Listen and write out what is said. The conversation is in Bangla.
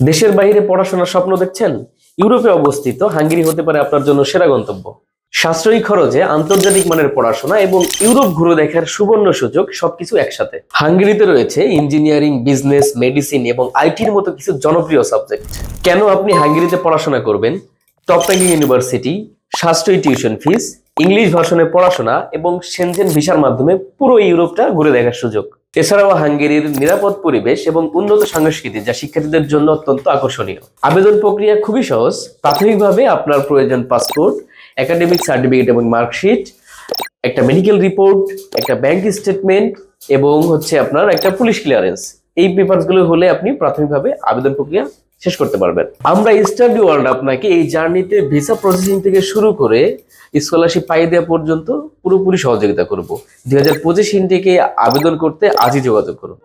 দেশের বাইরে পড়াশোনার স্বপ্ন দেখছেন? ইউরোপে অবস্থিত, হাঙ্গেরি হতে পারে আপনার জন্য সেরা গন্তব্য। সাশ্রয়ী খরচে আন্তর্জাতিক মানের পড়াশোনা এবং ইউরোপ ঘুরে দেখার সুবর্ণ সুযোগ সবকিছু একসাথে। হাঙ্গেরিতে রয়েছে ইঞ্জিনিয়ারিং, বিজনেস, মেডিসিন এবং আইটির মতো কিছু জনপ্রিয় সাবজেক্ট। কেন আপনি হাঙ্গেরিতে পড়াশোনা করবেন? টপ র্যাঙ্কিং ইউনিভার্সিটি, সাশ্রয়ী টিউশন ফিস, ইংলিশ ভার্সনে পড়াশোনা এবং সেনজেন ভিসার মাধ্যমে পুরো ইউরোপটা ঘুরে দেখার সুযোগ। এছাড়াও হাঙ্গেরির নিরাপদ পরিবেশ এবং উন্নত সংস্কৃতি যা শিক্ষার্থীদের জন্য অত্যন্ত আকর্ষণীয়। আবেদন প্রক্রিয়া খুবই সহজ। প্রাথমিকভাবে আপনার প্রয়োজন পাসপোর্ট, একাডেমিক সার্টিফিকেট এবং মার্কশিট, একটা মেডিকেল রিপোর্ট, একটা ব্যাংক স্টেটমেন্ট এবং হচ্ছে আপনার একটা পুলিশ ক্লিয়ারেন্স। এই পেপারসগুলো হলে আপনি প্রাথমিকভাবে আবেদন প্রক্রিয়া শেষ করতে পারবেন। আমরা স্টাডি ওয়ার্ল্ড আপনাকে এই জার্নিতে ভিসা প্রসেসিং থেকে শুরু করে স্কলারশিপ পাইয়ে দেওয়া পর্যন্ত পুরোপুরি সহযোগিতা করব। দুই হাজার পঁচিশ ইনটেকে আবেদন করতে আজই যোগাযোগ করুন।